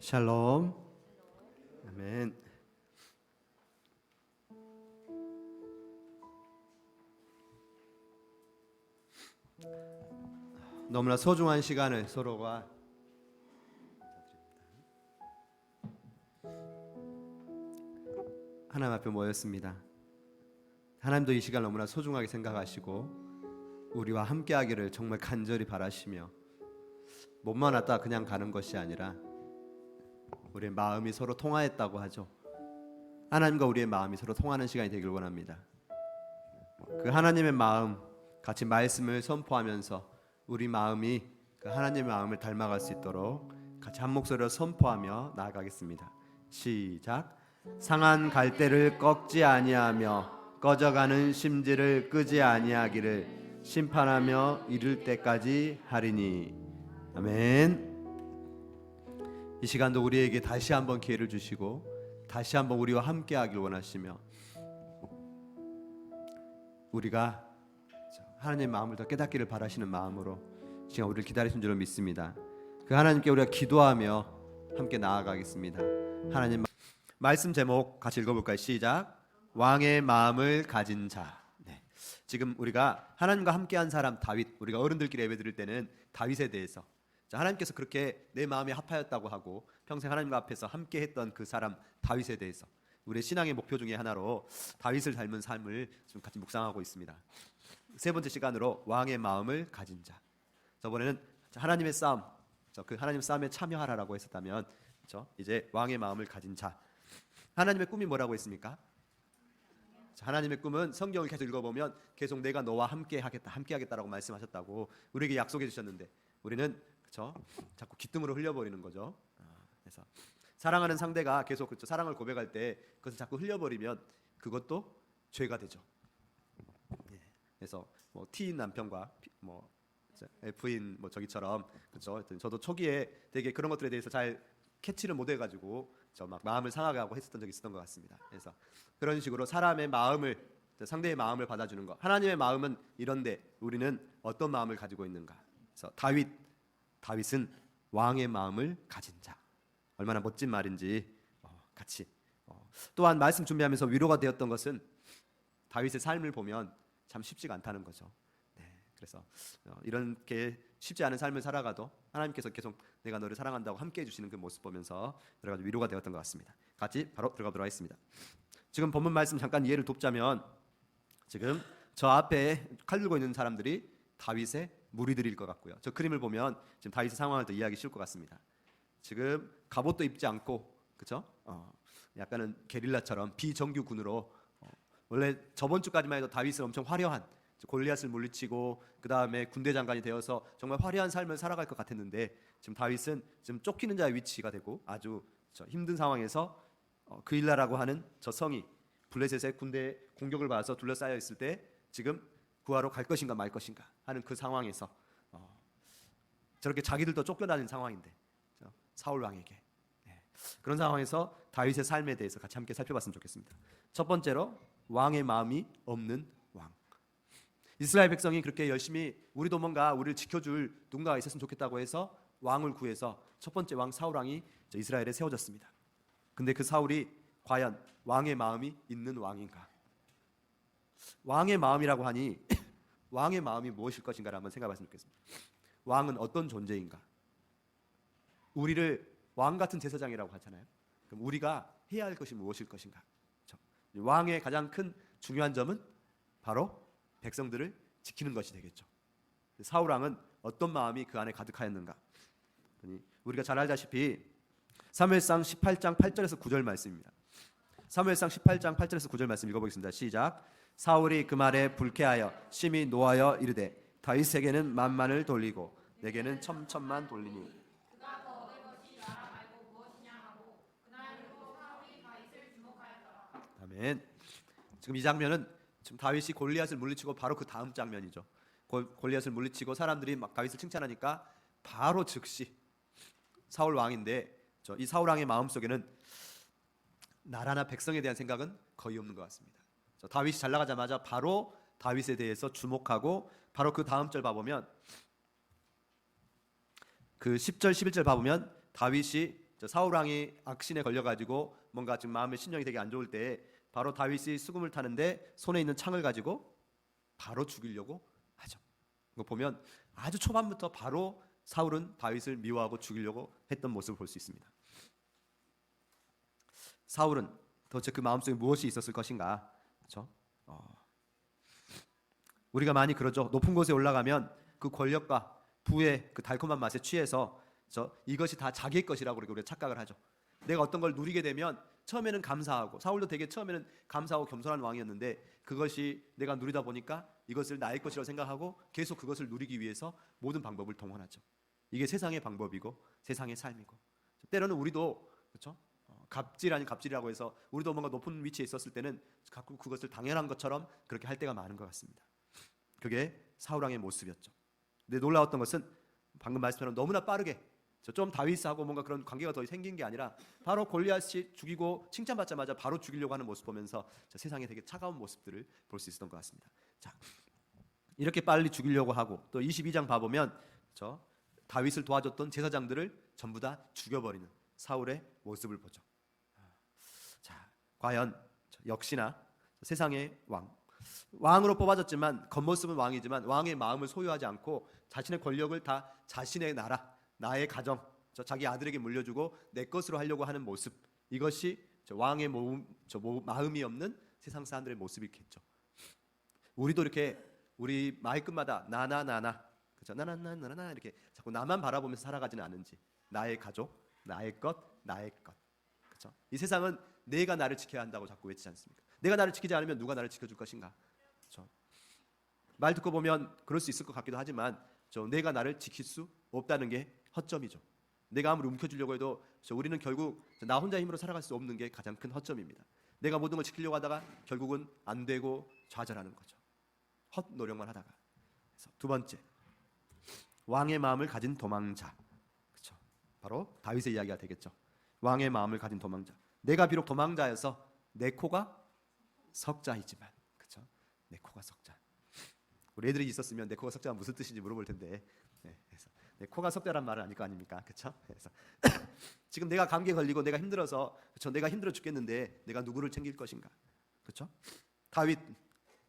샬롬. 아멘. 너무나 소중한 시간을 서로가 하나님 앞에 모였습니다. 하나님도 이 시간 너무나 소중하게 생각하시고 우리와 함께하기를 정말 간절히 바라시며 몸만 왔다 그냥 가는 것이 아니라 우리의 마음이 서로 통하였다고 하죠. 하나님과 우리의 마음이 서로 통하는 시간이 되길 원합니다. 그 하나님의 마음 같이 말씀을 선포하면서 우리 마음이 그 하나님의 마음을 닮아갈 수 있도록 같이 한 목소리로 선포하며 나아가겠습니다. 시작. 상한 갈대를 꺾지 아니하며 꺼져가는 심지를 끄지 아니하기를 심판하며 이를 때까지 하리니 아멘. 이 시간도 우리에게 다시 한번 기회를 주시고 다시 한번 우리와 함께 하길 원하시며 우리가 하나님의 마음을 더 깨닫기를 바라시는 마음으로 지금 우리를 기다리신 줄로 믿습니다. 그 하나님께 우리가 기도하며 함께 나아가겠습니다. 하나님 말씀 제목 같이 읽어볼까요? 시작. 왕의 마음을 가진 자. 네. 지금 우리가 하나님과 함께한 사람 다윗 우리가 어른들끼리 예배 드릴 때는 다윗에 대해서 자, 하나님께서 그렇게 내 마음이 합하였다고 하고 평생 하나님과 앞에서 함께했던 그 사람 다윗에 대해서 우리의 신앙의 목표 중에 하나로 다윗을 닮은 삶을 좀 같이 묵상하고 있습니다. 세 번째 시간으로 왕의 마음을 가진 자. 저번에는 하나님의 싸움, 그 하나님 싸움에 참여하라라고 했었다면, 그렇죠? 이제 왕의 마음을 가진 자. 하나님의 꿈이 뭐라고 했습니까? 자, 하나님의 꿈은 성경을 계속 읽어보면 계속 내가 너와 함께 하겠다, 함께 하겠다라고 말씀하셨다고 우리에게 약속해 주셨는데 우리는 그렇죠? 자꾸 기쁨으로 흘려버리는 거죠. 아, 그래서 사랑하는 상대가 계속 그렇죠? 사랑을 고백할 때 그것을 자꾸 흘려버리면 그것도 죄가 되죠. 예. 그래서 뭐 T인 남편과 뭐 F인 뭐 저기처럼 그렇죠. 저도 초기에 되게 그런 것들에 대해서 잘 캐치를 못 해가지고 저 막 마음을 상하게 하고 했었던 적이 있었던 것 같습니다. 그래서 그런 식으로 사람의 마음을 상대의 마음을 받아주는 것. 하나님의 마음은 이런데 우리는 어떤 마음을 가지고 있는가? 그래서 다윗 다윗은 왕의 마음을 가진 자. 얼마나 멋진 말인지 어, 같이. 어, 또한 말씀 준비하면서 위로가 되었던 것은 다윗의 삶을 보면 참 쉽지가 않다는 거죠. 네, 그래서 어, 이렇게 쉽지 않은 삶을 살아가도 하나님께서 계속 내가 너를 사랑한다고 함께 해 주시는 그 모습 보면서 여러 가지 위로가 되었던 것 같습니다. 같이 바로 들어가 보도록 하겠습니다. 지금 본문 말씀 잠깐 이해를 돕자면 지금 저 앞에 칼 들고 있는 사람들이 다윗의 무리들일 것 같고요. 저 그림을 보면 지금 다윗의 상황을 더 이해하기 쉬울 것 같습니다. 지금 갑옷도 입지 않고 그렇죠? 어, 약간은 게릴라처럼 비정규군으로 어, 원래 저번 주까지만 해도 다윗은 엄청 화려한 골리앗을 물리치고 그 다음에 군대 장관이 되어서 정말 화려한 삶을 살아갈 것 같았는데 지금 다윗은 지금 쫓기는 자의 위치가 되고 아주 힘든 상황에서 어, 그일라라고 하는 저 성이 블레셋의 군대 공격을 받아서 둘러싸여 있을 때 지금 구하러 갈 것인가 말 것인가 하는 그 상황에서 어, 저렇게 자기들도 쫓겨나는 상황인데 사울 왕에게 네. 그런 상황에서 다윗의 삶에 대해서 같이 함께 살펴봤으면 좋겠습니다. 첫 번째로 왕의 마음이 없는 왕. 이스라엘 백성이 그렇게 열심히 우리도 뭔가 우리를 지켜줄 누군가가 있었으면 좋겠다고 해서 왕을 구해서 첫 번째 왕 사울 왕이 이스라엘에 세워졌습니다. 근데 그 사울이 과연 왕의 마음이 있는 왕인가? 왕의 마음이라고 하니 왕의 마음이 무엇일 것인가를 한번 생각해봤으면 좋겠습니다. 왕은 어떤 존재인가? 우리를 왕 같은 제사장이라고 하잖아요. 그럼 우리가 해야 할 것이 무엇일 것인가? 왕의 가장 큰 중요한 점은 바로 백성들을 지키는 것이 되겠죠. 사울 왕은 어떤 마음이 그 안에 가득하였는가? 우리가 잘 알다시피 사무엘상 18장 8절에서 9절 말씀입니다. 사무엘상 18장 8절에서 9절 말씀 읽어보겠습니다. 시작. 사울이 그 말에 불쾌하여 심히 노하여 이르되 다윗에게는 만만을 돌리고 내게는 첨첨만 돌리니 아멘. 지금 이 장면은 지금 다윗이 골리앗을 물리치고 바로 그 다음 장면이죠. 골리앗을 물리치고 사람들이 막 다윗을 칭찬하니까 바로 즉시 사울 왕인데 이 사울 왕의 마음 속에는 나라나 백성에 대한 생각은 거의 없는 것 같습니다. 다윗이 잘 나가자마자 바로 다윗에 대해서 주목하고 바로 그 다음 절 봐보면 그 10절 11절 봐보면 다윗이 저 사울 왕이 악신에 걸려 가지고 뭔가 지금 마음의 신경이 되게 안 좋을 때 바로 다윗이 수금을 타는데 손에 있는 창을 가지고 바로 죽이려고 하죠. 이거 보면 아주 초반부터 바로 사울은 다윗을 미워하고 죽이려고 했던 모습을 볼 수 있습니다. 사울은 도대체 그 마음속에 무엇이 있었을 것인가? 그렇죠? 어, 우리가 많이 그러죠. 높은 곳에 올라가면 그 권력과 부의 그 달콤한 맛에 취해서 저 이것이 다 자기의 것이라고 우리가 착각을 하죠. 내가 어떤 걸 누리게 되면 처음에는 감사하고 사울도 되게 처음에는 감사하고 겸손한 왕이었는데 그것이 내가 누리다 보니까 이것을 나의 것이라고 생각하고 계속 그것을 누리기 위해서 모든 방법을 동원하죠. 이게 세상의 방법이고 세상의 삶이고 때로는 우리도 그렇죠? 어, 갑질 아닌 갑질이라고 해서 우리도 뭔가 높은 위치에 있었을 때는 자꾸 그것을 당연한 것처럼 그렇게 할 때가 많은 것 같습니다. 그게 사울 왕의 모습이었죠. 근데 놀라웠던 것은 방금 말씀처럼 너무나 빠르게 저좀 다윗하고 뭔가 그런 관계가 더 생긴 게 아니라 바로 골리앗이 죽이고 칭찬받자마자 바로 죽이려고 하는 모습 보면서 저 세상에 되게 차가운 모습들을 볼 수 있었던 것 같습니다. 자, 이렇게 빨리 죽이려고 하고 또 22장 봐 보면 저 다윗을 도와줬던 제사장들을 전부 다 죽여버리는 사울의 모습을 보죠. 자, 과연 역시나 세상의 왕 왕으로 뽑아졌지만 겉모습은 왕이지만 왕의 마음을 소유하지 않고 자신의 권력을 다 자신의 나라, 나의 가정, 저 자기 아들에게 물려주고 내 것으로 하려고 하는 모습 이것이 저 왕의 모음, 저 모- 마음이 없는 세상 사람들의 모습이겠죠. 우리도 이렇게 우리 말끝마다 나나 나나 그죠 나나나나나 이렇게 자꾸 나만 바라보면서 살아가지는 않은지 나의 가족, 나의 것, 나의 것 그렇죠. 이 세상은 내가 나를 지켜야 한다고 자꾸 외치지 않습니까? 내가 나를 지키지 않으면 누가 나를 지켜줄 것인가? 그렇죠. 말 듣고 보면 그럴 수 있을 것 같기도 하지만 저 내가 나를 지킬 수 없다는 게 허점이죠. 내가 아무리 움켜쥐려고 해도 저 우리는 결국 나 혼자 힘으로 살아갈 수 없는 게 가장 큰 허점입니다. 내가 모든 걸 지키려고 하다가 결국은 안 되고 좌절하는 거죠. 헛 노력만 하다가. 그래서 두 번째 왕의 마음을 가진 도망자. 그렇죠. 바로 다윗의 이야기가 되겠죠. 왕의 마음을 가진 도망자. 내가 비록 도망자여서 내 코가 석자이지만, 그렇죠. 내 코가 석자. 우리 애들이 있었으면 내 코가 석자가 무슨 뜻인지 물어볼 텐데. 네, 그래서 내 코가 석자란 말은 아닐 거 아닙니까, 그렇죠? 그래서 지금 내가 감기에 걸리고 내가 힘들어서, 그렇죠. 내가 힘들어 죽겠는데 내가 누구를 챙길 것인가, 그렇죠? 다윗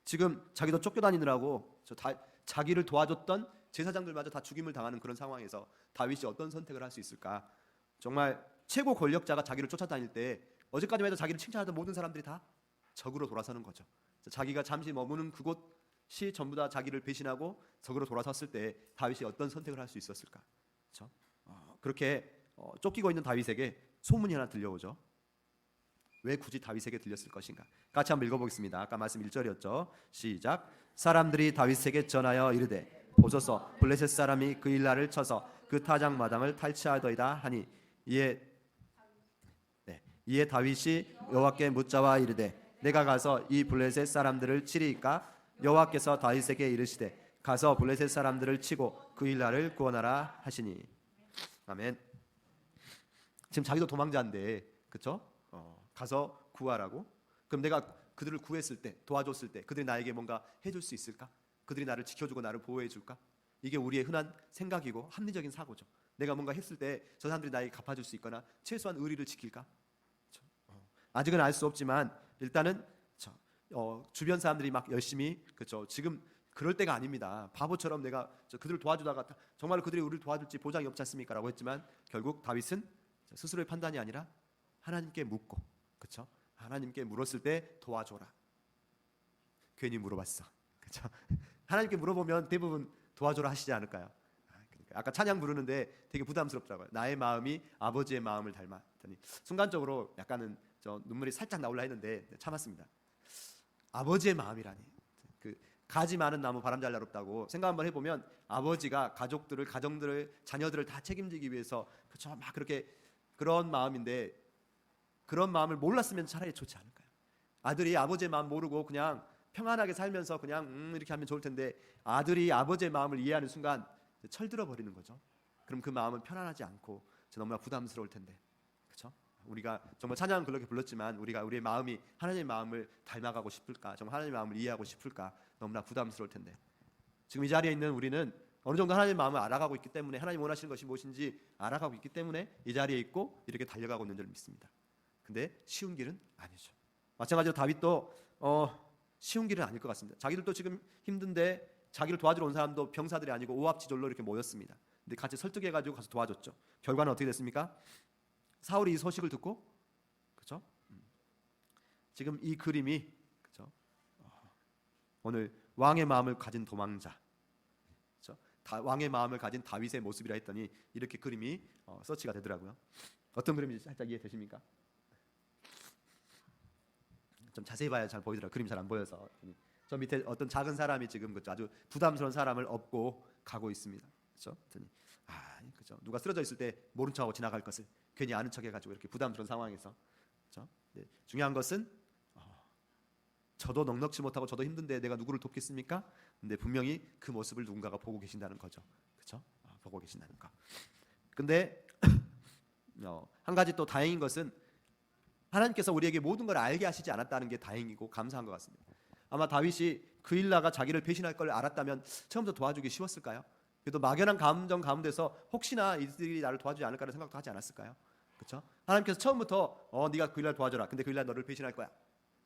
지금 자기도 쫓겨다니느라고 저 다, 자기를 도와줬던 제사장들마저 다 죽임을 당하는 그런 상황에서 다윗이 어떤 선택을 할 수 있을까? 정말 최고 권력자가 자기를 쫓아다닐 때 어제까지만 해도 자기를 칭찬하던 모든 사람들이 다 적으로 돌아서는 거죠. 자기가 잠시 머무는 그곳이 전부 다 자기를 배신하고 적으로 돌아섰을 때 다윗이 어떤 선택을 할 수 있었을까? 그렇죠? 어, 그렇게 어, 쫓기고 있는 다윗에게 소문이 하나 들려오죠. 왜 굳이 다윗에게 들렸을 것인가? 같이 한번 읽어보겠습니다. 아까 말씀 1절이었죠. 시작. 사람들이 다윗에게 전하여 이르되 보소서 블레셋 사람이 그 일날을 쳐서 그 타작 마당을 탈취하더이다 하니 이에 네, 이에 다윗이 여호와께 묻자와 이르되 내가 가서 이 블레셋 사람들을 치리이까 여호와께서 다윗에게 이르시되 가서 블레셋 사람들을 치고 그 일날을 구원하라 하시니 아멘. 지금 자기도 도망자인데 그렇죠? 어, 가서 구하라고. 그럼 내가 그들을 구했을 때 도와줬을 때 그들이 나에게 뭔가 해줄 수 있을까? 그들이 나를 지켜주고 나를 보호해줄까? 이게 우리의 흔한 생각이고 합리적인 사고죠. 내가 뭔가 했을 때 저 사람들이 나에게 갚아줄 수 있거나 최소한 의리를 지킬까? 아직은 알 수 없지만 일단은 저, 어, 주변 사람들이 막 열심히 그렇죠. 지금 그럴 때가 아닙니다. 바보처럼 내가 저 그들을 도와주다가 다- 정말 그들이 우리를 도와줄지 보장이 없지 않습니까라고 했지만 결국 다윗은 스스로의 판단이 아니라 하나님께 묻고 그렇죠? 하나님께 물었을 때 도와줘라. 괜히 물어봤어. 그렇죠? 하나님께 물어보면 대부분 도와줘라 하시지 않을까요? 아, 그러니까 아까 찬양 부르는데 되게 부담스럽더라고요. 나의 마음이 아버지의 마음을 닮았더니 순간적으로 약간은 저 눈물이 살짝 나올라 했는데 참았습니다. 아버지의 마음이라니. 그 가지 많은 나무 바람 잘 나롭다고 생각 한번 해보면 아버지가 가족들을 가정들을 자녀들을 다 책임지기 위해서 그렇죠 막 그렇게 그런 마음인데 그런 마음을 몰랐으면 차라리 좋지 않을까요? 아들이 아버지의 마음 모르고 그냥 평안하게 살면서 그냥 음 이렇게 하면 좋을 텐데 아들이 아버지의 마음을 이해하는 순간 철들어 버리는 거죠. 그럼 그 마음은 편안하지 않고 너무나 부담스러울 텐데, 그렇죠? 우리가 정말 찬양은 그렇게 불렀지만 우리가 우리의 마음이 하나님의 마음을 닮아가고 싶을까? 정말 하나님의 마음을 이해하고 싶을까? 너무나 부담스러울 텐데 지금 이 자리에 있는 우리는 어느 정도 하나님의 마음을 알아가고 있기 때문에 하나님 원하시는 것이 무엇인지 알아가고 있기 때문에 이 자리에 있고 이렇게 달려가고 있는 줄 믿습니다. 근데 쉬운 길은 아니죠. 마찬가지로 다윗도 어, 쉬운 길은 아닐 것 같습니다. 자기들도 지금 힘든데 자기를 도와주러 온 사람도 병사들이 아니고 오합지졸로 이렇게 모였습니다. 근데 같이 설득해가지고 가서 도와줬죠. 결과는 어떻게 됐습니까? 사울이 이 소식을 듣고 그렇죠? 지금 이 그림이 그렇죠? 오늘 왕의 마음을 가진 도망자, 그렇죠? 다, 왕의 마음을 가진 다윗의 모습이라 했더니 이렇게 그림이 어, 서치가 되더라고요. 어떤 그림인지 살짝 이해되십니까? 좀 자세히 봐야 잘 보이더라. 그림 잘 안 보여서. 저 밑에 어떤 작은 사람이 지금 그죠 아주 부담스러운 사람을 업고 가고 있습니다. 그렇죠? 아, 그죠. 누가 쓰러져 있을 때 모른 척하고 지나갈 것을 괜히 아는 척해가지고 이렇게 부담스러운 상황에서 그렇죠? 네. 중요한 것은 어, 저도 넉넉지 못하고 저도 힘든데 내가 누구를 돕겠습니까? 근데 분명히 그 모습을 누군가가 보고 계신다는 거죠. 그렇죠? 아, 보고 계신다는 거. 근데 어, 한 가지 또 다행인 것은 하나님께서 우리에게 모든 걸 알게 하시지 않았다는 게 다행이고 감사한 것 같습니다. 아마 다윗이 그일라가 자기를 배신할 걸 알았다면 처음부터 도와주기 쉬웠을까요? 그래도 막연한 감정 가운데서 혹시나 이들이 나를 도와주지 않을까라는 생각도 하지 않았을까요? 그렇죠? 하나님께서 처음부터 어 네가 그일라 도와줘라. 근데 그일라 너를 배신할 거야.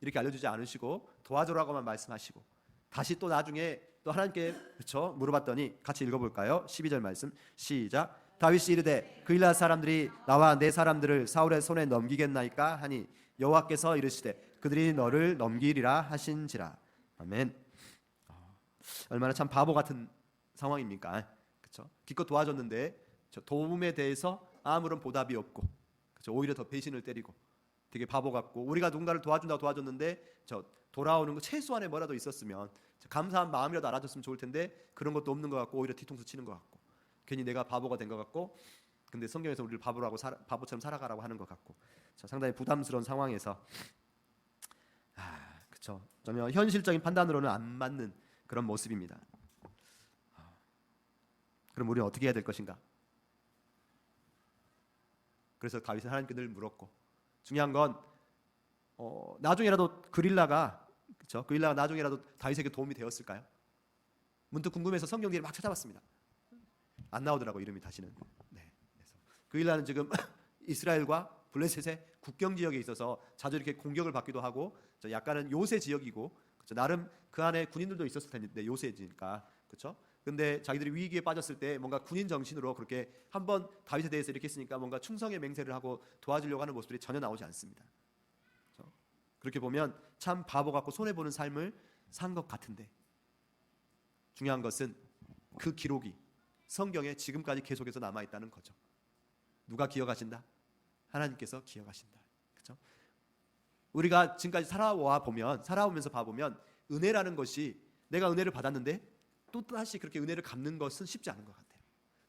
이렇게 알려주지 않으시고 도와줘라고만 말씀하시고 다시 또 나중에 또 하나님께 그렇죠? 물어봤더니 같이 읽어볼까요? 12절 말씀 시작. 다윗이 이르되 그일라 사람들이 나와 내 사람들을 사울의 손에 넘기겠나이까 하니 여호와께서 이르시되 그들이 너를 넘기리라 하신지라 아멘. 어, 얼마나 참 바보 같은 상황입니까? 그렇죠? 기껏 도와줬는데 저 도움에 대해서 아무런 보답이 없고 그렇죠? 오히려 더 배신을 때리고 되게 바보 같고 우리가 누군가를 도와준다고 도와줬는데 저 돌아오는 거 최소한의 뭐라도 있었으면 저 감사한 마음이라도 알아줬으면 좋을 텐데 그런 것도 없는 것 같고 오히려 뒤통수 치는 것 같고 괜히 내가 바보가 된 것 같고 근데 성경에서 우리를 바보라고 살아, 바보처럼 살아가라고 하는 것 같고 자, 상당히 부담스러운 상황에서 아 그렇죠 전혀 현실적인 판단으로는 안 맞는 그런 모습입니다. 그럼 우리는 어떻게 해야 될 것인가? 그래서 다윗은 하나님께 늘 물었고 중요한 건 어, 나중에라도 그릴라가 그렇죠? 그릴라가 나중에라도 다윗에게 도움이 되었을까요? 문득 궁금해서 성경기를 막 찾아봤습니다. 안 나오더라고 이름이 다시는. 네. 그래서 그릴라는 지금 이스라엘과 블레셋의 국경 지역에 있어서 자주 이렇게 공격을 받기도 하고 저 약간은 요새 지역이고 그렇죠? 나름 그 안에 군인들도 있었을 텐데 요새지니까 그렇죠? 근데 자기들이 위기에 빠졌을 때 뭔가 군인 정신으로 그렇게 한번 다윗에 대해서 이렇게 했으니까 뭔가 충성의 맹세를 하고 도와주려고 하는 모습들이 전혀 나오지 않습니다. 그렇죠? 그렇게 보면 참 바보 같고 손해 보는 삶을 산 것 같은데 중요한 것은 그 기록이 성경에 지금까지 계속해서 남아 있다는 거죠. 누가 기억하신다? 하나님께서 기억하신다. 그렇죠? 우리가 지금까지 살아와 보면 살아오면서 봐 보면 은혜라는 것이 내가 은혜를 받았는데 또 다시 그렇게 은혜를 갚는 것은 쉽지 않은 것 같아요.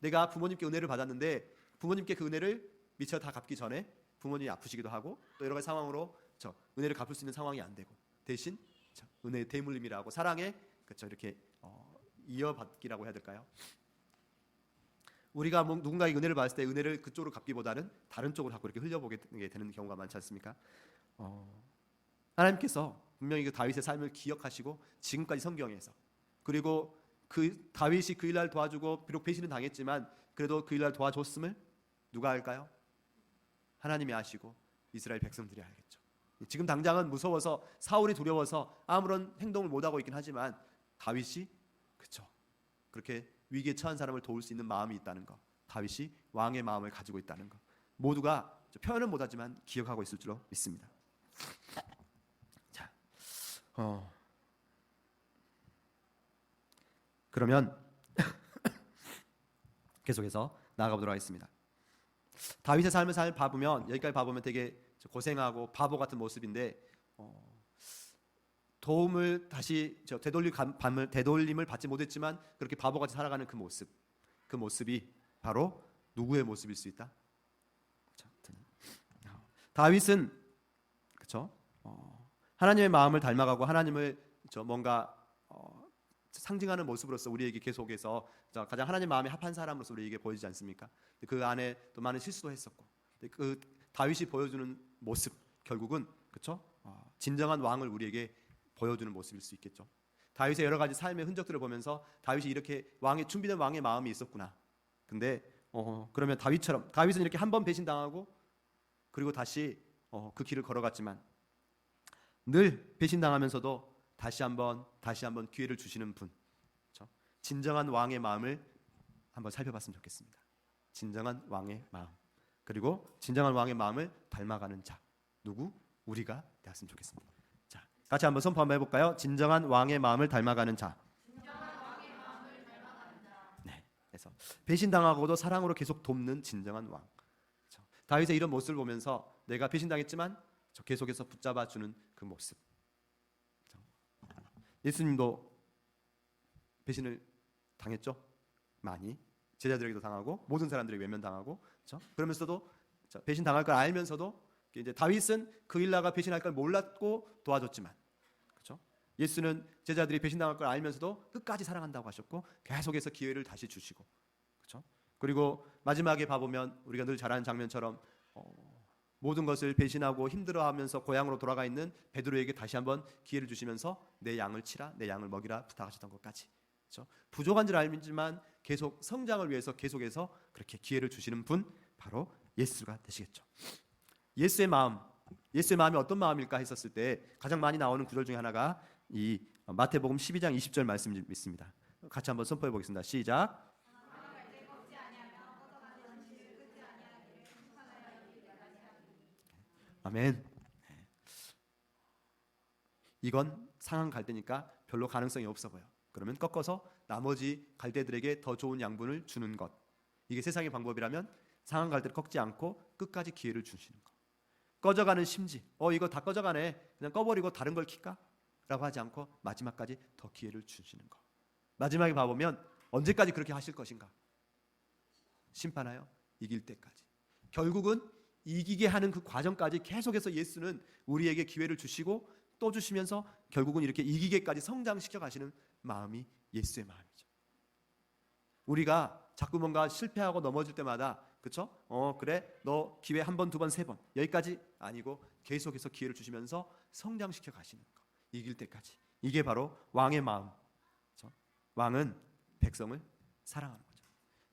내가 부모님께 은혜를 받았는데 부모님께 그 은혜를 미처 다 갚기 전에 부모님이 아프시기도 하고 또 여러 가지 상황으로 저 은혜를 갚을 수 있는 상황이 안 되고 대신 저 은혜의 대물림이라고 사랑에 그렇죠 이렇게 어, 이어받기라고 해야 될까요? 우리가 뭐 누군가에게 은혜를 받았을 때 은혜를 그쪽으로 갚기보다는 다른 쪽으로 자꾸 이렇게 흘려보게 되는 경우가 많지 않습니까? 어, 하나님께서 분명히 그 다윗의 삶을 기억하시고 지금까지 성경에서 그리고 그 다윗이 그 일날 도와주고 비록 배신은 당했지만 그래도 그 일날 도와줬음을 누가 알까요? 하나님이 아시고 이스라엘 백성들이 알겠죠. 지금 당장은 무서워서 사울이 두려워서 아무런 행동을 못 하고 있긴 하지만 다윗이 그렇죠. 그렇게 위기에 처한 사람을 도울 수 있는 마음이 있다는 거. 다윗이 왕의 마음을 가지고 있다는 거. 모두가 표현은 못하지만 기억하고 있을 줄로 믿습니다. 자, 어. 그러면 계속해서 나아가보도록 하겠습니다. 다윗의 삶을 잘 봐보면 여기까지 봐보면 되게 고생하고 바보 같은 모습인데 어, 도움을 다시 저 되돌릴 감을 되돌림을 받지 못했지만 그렇게 바보같이 살아가는 그 모습, 그 모습이 바로 누구의 모습일 수 있다? 자, 다윗은 그렇죠? 어, 하나님의 마음을 닮아가고 하나님을 저 뭔가 어, 상징하는 모습으로서 우리에게 계속해서 가장 하나님 마음에 합한 사람으로서 우리에게 보이지 않습니까? 그 안에 또 많은 실수도 했었고 그 다윗이 보여주는 모습 결국은 그렇죠? 진정한 왕을 우리에게 보여주는 모습일 수 있겠죠. 다윗의 여러 가지 삶의 흔적들을 보면서 다윗이 이렇게 왕의 준비된 왕의 마음이 있었구나. 근데 어, 그러면 다윗처럼 다윗은 이렇게 한 번 배신당하고 그리고 다시 어, 그 길을 걸어갔지만 늘 배신당하면서도 다시 한번 다시 한번 기회를 주시는 분. 그렇죠? 진정한 왕의 마음을 한번 살펴봤으면 좋겠습니다. 진정한 왕의 마음. 그리고 진정한 왕의 마음을 닮아가는 자. 누구? 우리가 되었으면 좋겠습니다. 자, 같이 한번 선포 한번 해 볼까요? 진정한 왕의 마음을 닮아가는 자. 네, 그래서 배신당하고도 사랑으로 계속 돕는 진정한 왕. 그렇죠? 다윗의 이런 모습을 보면서 내가 배신당했지만 저 계속해서 붙잡아 주는 그 모습. 예수님도 배신을 당했죠. 많이 제자들에게도 당하고 모든 사람들에게 외면당하고 그렇죠? 그러면서도 자, 배신 당할 걸 알면서도 이제 다윗은 그 일나가 배신할 걸 몰랐고 도와줬지만 그렇죠? 예수는 제자들이 배신당할 걸 알면서도 끝까지 사랑한다고 하셨고 계속해서 기회를 다시 주시고 그렇죠? 그리고 마지막에 봐보면 우리가 늘잘 아는 장면처럼 어, 모든 것을 배신하고 힘들어하면서 고향으로 돌아가 있는 베드로에게 다시 한번 기회를 주시면서 내 양을 치라 내 양을 먹이라 부탁하셨던 것까지 그렇죠? 부족한 줄 알지만 계속 성장을 위해서 계속해서 그렇게 기회를 주시는 분 바로 예수가 되시겠죠. 예수의 마음, 예수의 마음이 어떤 마음일까 했었을 때 가장 많이 나오는 구절 중에 하나가 이 마태복음 12장 20절 말씀입니다. 같이 한번 선포해 보겠습니다. 시작. 아멘. 이건 상한 갈대니까 별로 가능성이 없어 보여. 그러면 꺾어서 나머지 갈대들에게 더 좋은 양분을 주는 것. 이게 세상의 방법이라면 상한 갈대를 꺾지 않고 끝까지 기회를 주시는 것. 꺼져가는 심지. 어 이거 다 꺼져가네. 그냥 꺼버리고 다른 걸 킬까? 라고 하지 않고 마지막까지 더 기회를 주시는 것. 마지막에 봐보면 언제까지 그렇게 하실 것인가? 심판하여 이길 때까지. 결국은 이기게 하는 그 과정까지 계속해서 예수는 우리에게 기회를 주시고 또 주시면서 결국은 이렇게 이기게까지 성장시켜 가시는 마음이 예수의 마음이죠. 우리가 자꾸 뭔가 실패하고 넘어질 때마다 그렇죠? 어 그래 너 기회 한 번, 두 번, 세 번 여기까지 아니고 계속해서 기회를 주시면서 성장시켜 가시는 거 이길 때까지 이게 바로 왕의 마음. 그렇죠? 왕은 백성을 사랑하는 거죠.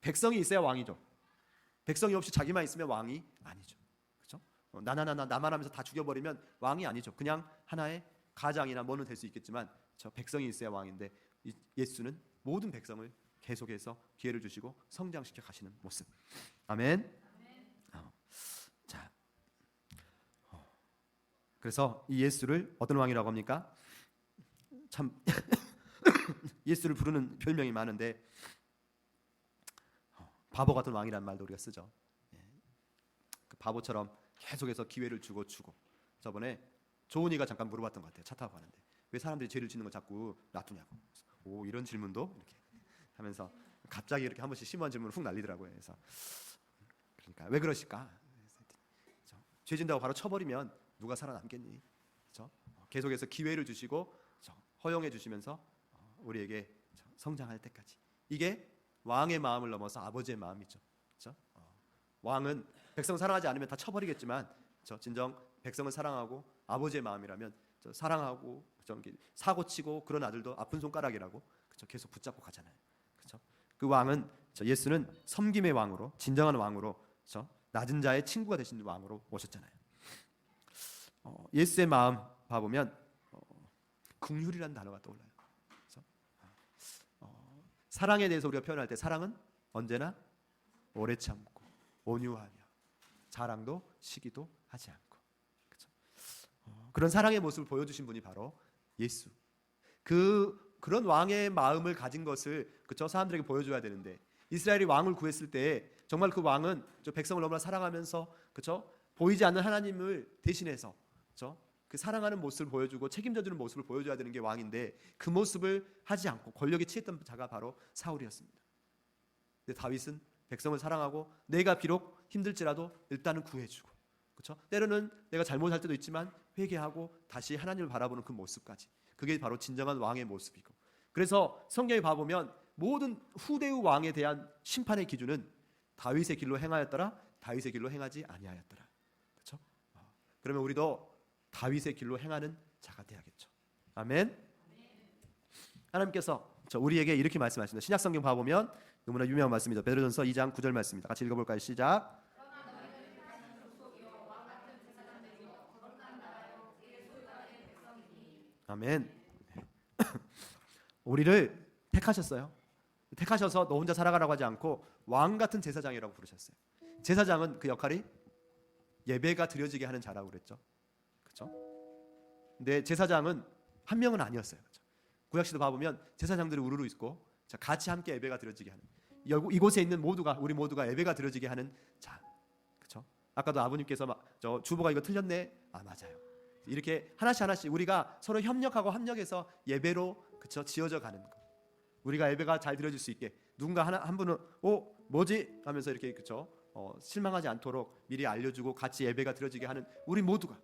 백성이 있어야 왕이죠. 백성이 없이 자기만 있으면 왕이 아니죠. 어, 나나나나 나만 하면서 다 죽여버리면 왕이 아니죠. 그냥 하나의 가장이나 뭐는 될 수 있겠지만 저 백성이 있어야 왕인데 이 예수는 모든 백성을 계속해서 기회를 주시고 성장시켜 가시는 모습. 아멘. 어, 자, 어, 그래서 이 예수를 어떤 왕이라고 합니까? 참 예수를 부르는 별명이 많은데 어, 바보 같은 왕이라는 말도 우리가 쓰죠. 예. 그 바보처럼 계속해서 기회를 주고 주고. 저번에 조은이가 잠깐 물어봤던 것 같아요. 차 타고 가는데 왜 사람들이 죄를 짓는 걸 자꾸 놔두냐고. 오 이런 질문도 이렇게 하면서 갑자기 이렇게 한 번씩 심한 질문을 훅 날리더라고요. 그래서 그러니까 왜 그러실까? 그래서 죄 진다고 바로 쳐버리면 누가 살아남겠니? 그렇죠? 계속해서 기회를 주시고 허용해 주시면서 어, 우리에게 성장할 때까지 이게 왕의 마음을 넘어서 아버지의 마음이죠. 그렇죠? 왕은 백성 사랑하지 않으면 다 쳐버리겠지만 저 진정 백성을 사랑하고 아버지의 마음이라면 저 사랑하고 저기 사고 치고 그런 아들도 아픈 손가락이라고 그죠 계속 붙잡고 가잖아요. 그렇죠? 그 왕은 저 예수는 섬김의 왕으로 진정한 왕으로 저 낮은 자의 친구가 되신 왕으로 오셨잖아요. 어, 예수의 마음 봐보면 어, 긍휼이라는 단어가 떠올라요. 어, 사랑에 대해서 우리가 표현할 때 사랑은 언제나 오래 참고 온유하며 자랑도 시기도 하지 않고 그렇죠? 어, 그런 사랑의 모습을 보여주신 분이 바로 예수. 그 그런 왕의 마음을 가진 것을 그쵸 사람들에게 보여줘야 되는데 이스라엘이 왕을 구했을 때 정말 그 왕은 저 백성을 너무나 사랑하면서 그쵸 보이지 않는 하나님을 대신해서 그쵸 그 사랑하는 모습을 보여주고 책임져주는 모습을 보여줘야 되는 게 왕인데 그 모습을 하지 않고 권력에 취했던 자가 바로 사울이었습니다. 근데 다윗은 백성을 사랑하고 내가 비록 힘들지라도 일단은 구해주고. 그렇죠? 때로는 내가 잘못할 때도 있지만 회개하고 다시 하나님을 바라보는 그 모습까지. 그게 바로 진정한 왕의 모습이고. 그래서 성경에 봐보면 모든 후대의 왕에 대한 심판의 기준은 다윗의 길로 행하였더라 다윗의 길로 행하지 아니하였더라. 그렇죠? 그러면 우리도 다윗의 길로 행하는 자가 되야겠죠. 아멘? 하나님께서 저 우리에게 이렇게 말씀하십니다. 신약 성경 봐 보면 너무나 유명한 말씀이죠. 베드로전서 2장 9절 말씀입니다. 같이 읽어 볼까요? 시작. 아멘. 우리를 택하셨어요. 택하셔서 너 혼자 살아가라고 하지 않고 왕 같은 제사장이라고 부르셨어요. 제사장은 그 역할이 예배가 드려지게 하는 자라고 그랬죠. 그렇죠? 근데 제사장은 한 명은 아니었어요. 그렇죠? 구약시도 봐보면 제사장들이 우르르 있고 자, 같이 함께 예배가 드려지게 하는 여- 이곳에 있는 모두가 우리 모두가 예배가 드려지게 하는 자, 그렇죠? 아까도 아버님께서 막, 저 주보가 이거 틀렸네. 아 맞아요. 이렇게 하나씩 하나씩 우리가 서로 협력하고 합력해서 예배로 그쵸 지어져 가는 거. 우리가 예배가 잘 드려질 수 있게 누군가 하나 한 분은 어 뭐지 하면서 이렇게 그쵸 어, 실망하지 않도록 미리 알려주고 같이 예배가 드려지게 하는 우리 모두가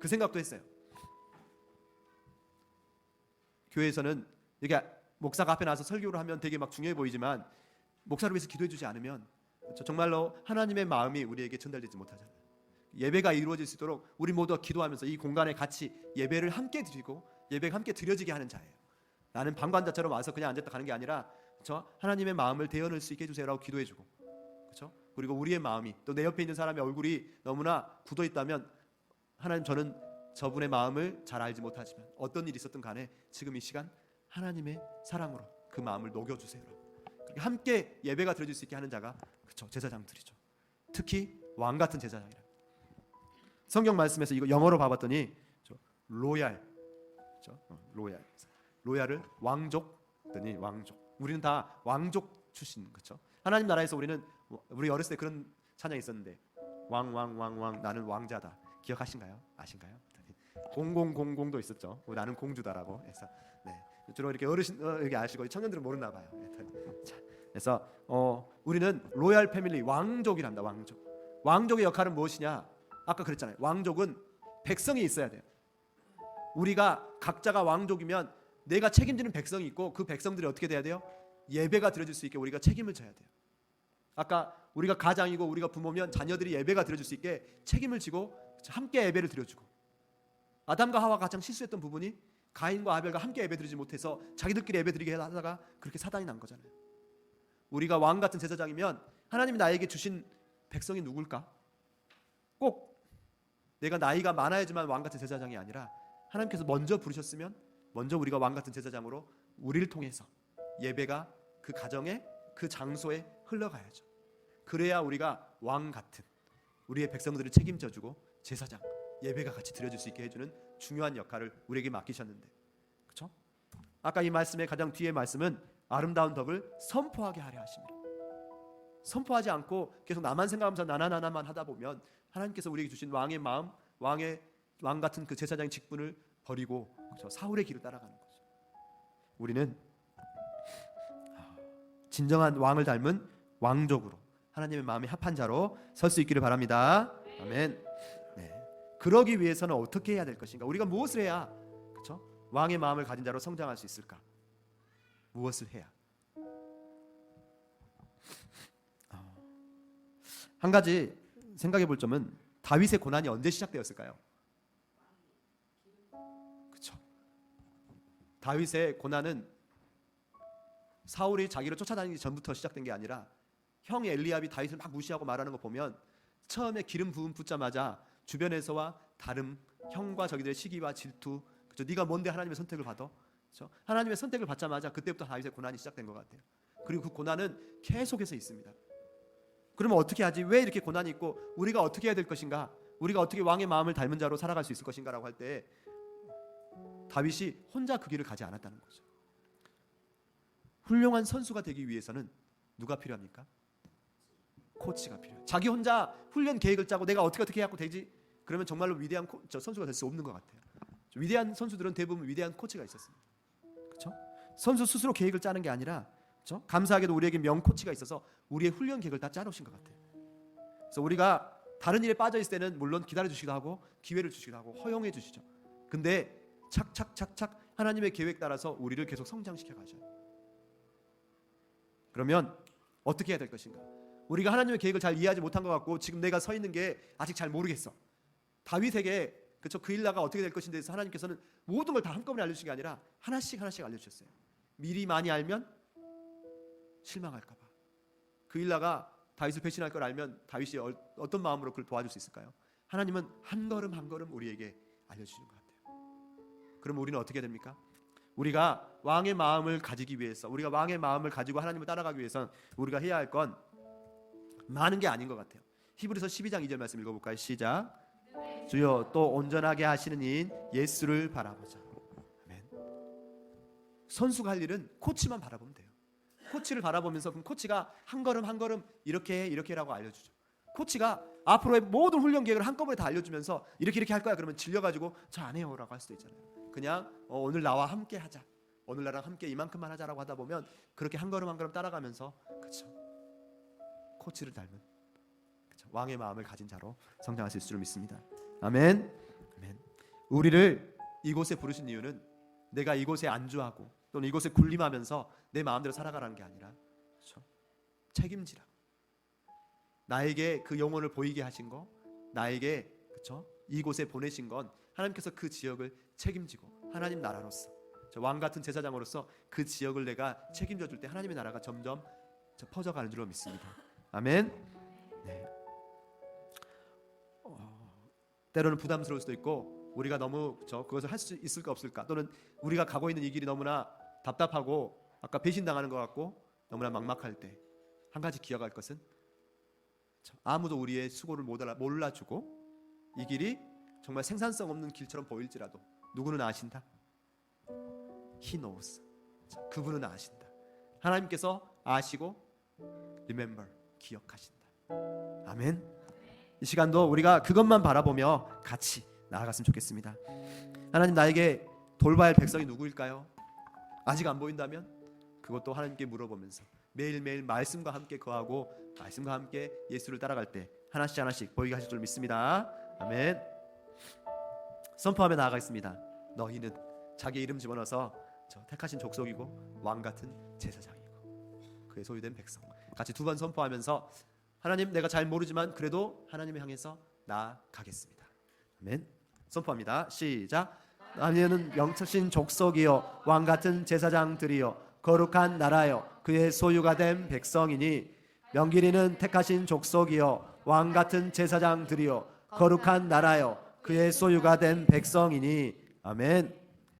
그 생각도 했어요. 교회에서는 이게 목사가 앞에 나와서 설교를 하면 되게 막 중요해 보이지만 목사를 위해서 기도해 주지 않으면 그쵸? 정말로 하나님의 마음이 우리에게 전달되지 못하잖아요. 예배가 이루어질 수 있도록 우리 모두가 기도하면서 이 공간에 같이 예배를 함께 드리고 예배가 함께 드려지게 하는 자예요. 나는 방관자처럼 와서 그냥 앉았다 가는 게 아니라 저 하나님의 마음을 대연할 수 있게 해주세요라고 기도해주고 그렇죠? 그리고 우리의 마음이 또 내 옆에 있는 사람의 얼굴이 너무나 굳어 있다면 하나님 저는 저분의 마음을 잘 알지 못하지만 어떤 일이 있었든 간에 지금 이 시간 하나님의 사랑으로 그 마음을 녹여주세요라고 그렇게 함께 예배가 드려질 수 있게 하는 자가 그렇죠 제사장들이죠. 특히 왕 같은 제사장이라. 성경 말씀에서 이거 영어로 봐봤더니 저 로얄, 그렇죠? 어, 로얄, 로얄을 왕족 더니 왕족. 우리는 다 왕족 출신 그렇죠? 하나님 나라에서 우리는 우리 어렸을 때 그런 찬양이 있었는데 왕 왕 왕 왕 나는 왕자다. 기억하신가요? 아신가요? 공공공공도 있었죠. 뭐 나는 공주다라고 해서 네. 주로 이렇게 어르신 어, 이렇게 아시고 청년들은 모르나 봐요. 네. 자, 그래서 어, 우리는 로얄 패밀리 왕족이란다. 왕족. 왕족의 역할은 무엇이냐? 아까 그랬잖아요. 왕족은 백성이 있어야 돼요. 우리가 각자가 왕족이면 내가 책임지는 백성이 있고 그 백성들이 어떻게 돼야 돼요? 예배가 드려질 수 있게 우리가 책임을 져야 돼요. 아까 우리가 가장이고 우리가 부모면 자녀들이 예배가 드려질 수 있게 책임을 지고 함께 예배를 드려주고 아담과 하와가 가장 실수했던 부분이 가인과 아벨과 함께 예배 드리지 못해서 자기들끼리 예배 드리게 하다가 그렇게 사단이 난 거잖아요. 우리가 왕 같은 제사장이면 하나님이 나에게 주신 백성이 누굴까? 꼭 내가 나이가 많아야지만 왕 같은 제사장이 아니라 하나님께서 먼저 부르셨으면 먼저 우리가 왕 같은 제사장으로 우리를 통해서 예배가 그 가정에 그 장소에 흘러가야죠. 그래야 우리가 왕 같은 우리의 백성들을 책임져 주고 제사장 예배가 같이 드려질 수 있게 해주는 중요한 역할을 우리에게 맡기셨는데 그렇죠? 아까 이 말씀의 가장 뒤에 말씀은 아름다운 덕을 선포하게 하려 하십니다. 선포하지 않고 계속 나만 생각하면서 나나나나만 하다 보면 하나님께서 우리에게 주신 왕의 마음, 왕의 왕 같은 그 제사장의 직분을 버리고 그렇죠? 사울의 길을 따라가는 거죠. 우리는 진정한 왕을 닮은 왕족으로 하나님의 마음에 합한 자로 설 수 있기를 바랍니다. 아멘. 네. 그러기 위해서는 어떻게 해야 될 것인가? 우리가 무엇을 해야 그렇죠? 왕의 마음을 가진 자로 성장할 수 있을까? 무엇을 해야? 어, 한 가지 생각해 볼 점은 다윗의 고난이 언제 시작되었을까요? 다윗의 고난은 사울이 자기를 쫓아다니기 전부터 시작된 게 아니라 형 엘리압이 다윗을 막 무시하고 말하는 거 보면 처음에 기름 부음 붙자마자 주변에서와 다름 형과 저기들의 시기와 질투 그죠? 네가 뭔데 하나님의 선택을 받아 그죠? 하나님의 선택을 받자마자 그때부터 다윗의 고난이 시작된 것 같아요. 그리고 그 고난은 계속해서 있습니다. 그러면 어떻게 하지? 왜 이렇게 고난이 있고 우리가 어떻게 해야 될 것인가? 우리가 어떻게 왕의 마음을 닮은 자로 살아갈 수 있을 것인가라고 할 때 다윗이 혼자 그 길을 가지 않았다는 거죠. 훌륭한 선수가 되기 위해서는 누가 필요합니까? 코치가 필요해요. 자기 혼자 훈련 계획을 짜고 내가 어떻게 어떻게 해갖고 되지? 그러면 정말로 위대한 코, 저 선수가 될 수 없는 것 같아요. 위대한 선수들은 대부분 위대한 코치가 있었습니다. 그렇죠? 선수 스스로 계획을 짜는 게 아니라 그렇죠? 감사하게도 우리에게 명 코치가 있어서 우리의 훈련 계획을 다 짜놓으신 것 같아요. 그래서 우리가 다른 일에 빠져 있을 때는 물론 기다려 주시기도 하고 기회를 주시기도 하고 허용해 주시죠. 근데 착착착착 하나님의 계획 따라서 우리를 계속 성장시켜 가셔요. 그러면 어떻게 해야 될 것인가? 우리가 하나님의 계획을 잘 이해하지 못한 것 같고 지금 내가 서 있는 게 아직 잘 모르겠어. 다윗에게 그쵸 그 일나가 어떻게 될 것인데 대해서 하나님께서는 모든 걸 다 한꺼번에 알려주신 게 아니라 하나씩 하나씩 알려주셨어요. 미리 많이 알면 실망할까봐. 그 일라가 다윗을 배신할 걸 알면 다윗이 어- 어떤 마음으로 그를 도와줄 수 있을까요? 하나님은 한 걸음 한 걸음 우리에게 알려주시는 것 같아요. 그럼 우리는 어떻게 됩니까? 우리가 왕의 마음을 가지기 위해서, 우리가 왕의 마음을 가지고 하나님을 따라가기 위해선 우리가 해야 할 건 많은 게 아닌 것 같아요. 히브리서 12장 2절 말씀 읽어볼까요? 시작. 주여 또 온전하게 하시는 이인 예수를 바라보자. 아멘. 선수가 할 일은 코치만 바라보면 돼요. 코치를 바라보면서 그럼 코치가 한 걸음 한 걸음 이렇게 해, 이렇게라고 알려주죠. 코치가 앞으로의 모든 훈련 계획을 한꺼번에 다 알려주면서 이렇게 이렇게 할 거야 그러면 질려가지고 저안 해요라고 할 수도 있잖아요. 그냥 어, 오늘 나와 함께 하자. 오늘 나랑 함께 이만큼만 하자라고 하다 보면 그렇게 한 걸음 한 걸음 따라가면서 그렇죠. 코치를 닮은 그쵸? 왕의 마음을 가진 자로 성장하실 줄 믿습니다. 아멘. 아멘. 우리를 이곳에 부르신 이유는 내가 이곳에 안주하고 또는 이곳에 군림하면서 내 마음대로 살아가라는 게 아니라 그쵸? 책임지라. 나에게 그 영혼을 보이게 하신 거, 나에게 그쵸? 이곳에 보내신 건 하나님께서 그 지역을 책임지고 하나님 나라로서 저왕 같은 제사장으로서 그 지역을 내가 책임져 줄 때 하나님의 나라가 점점 저 퍼져가는 줄로 믿습니다. 아멘. 네. 어, 때로는 부담스러울 수도 있고 우리가 너무 저 그것을 할 수 있을까 없을까 또는 우리가 가고 있는 이 길이 너무나 답답하고 아까 배신당하는 것 같고 너무나 막막할 때 한 가지 기억할 것은 저 아무도 우리의 수고를 못 알아, 몰라주고 이 길이 정말 생산성 없는 길처럼 보일지라도 누구는 아신다. He knows. 자, 그분은 아신다. 하나님께서 아시고 remember 기억하신다. 아멘. 이 시간도 우리가 그것만 바라보며 같이 나아갔으면 좋겠습니다. 하나님 나에게 돌봐야 할 백성이 누구일까요? 아직 안 보인다면 그것도 하나님께 물어보면서 매일매일 말씀과 함께 거하고 말씀과 함께 예수를 따라갈 때 하나씩 하나씩 보이게 하실 줄 믿습니다. 아멘. 선포하며 나아가겠습니다. 너희는 자기 이름 집어넣어서 저 택하신 족속이고 왕 같은 제사장이고 그의 소유된 백성. 같이 두 번 선포하면서 하나님 내가 잘 모르지만 그래도 하나님을 향해서 나아가겠습니다. 아멘. 선포합니다. 시작. 나는 영처신 족속이요 왕 같은 제사장들이요 거룩한 나라요 그의 소유가 된 백성이니 명길이는 택하신 족속이요 왕 같은 제사장들이요 거룩한 나라요 그의 소유가 된 백성이니 아멘.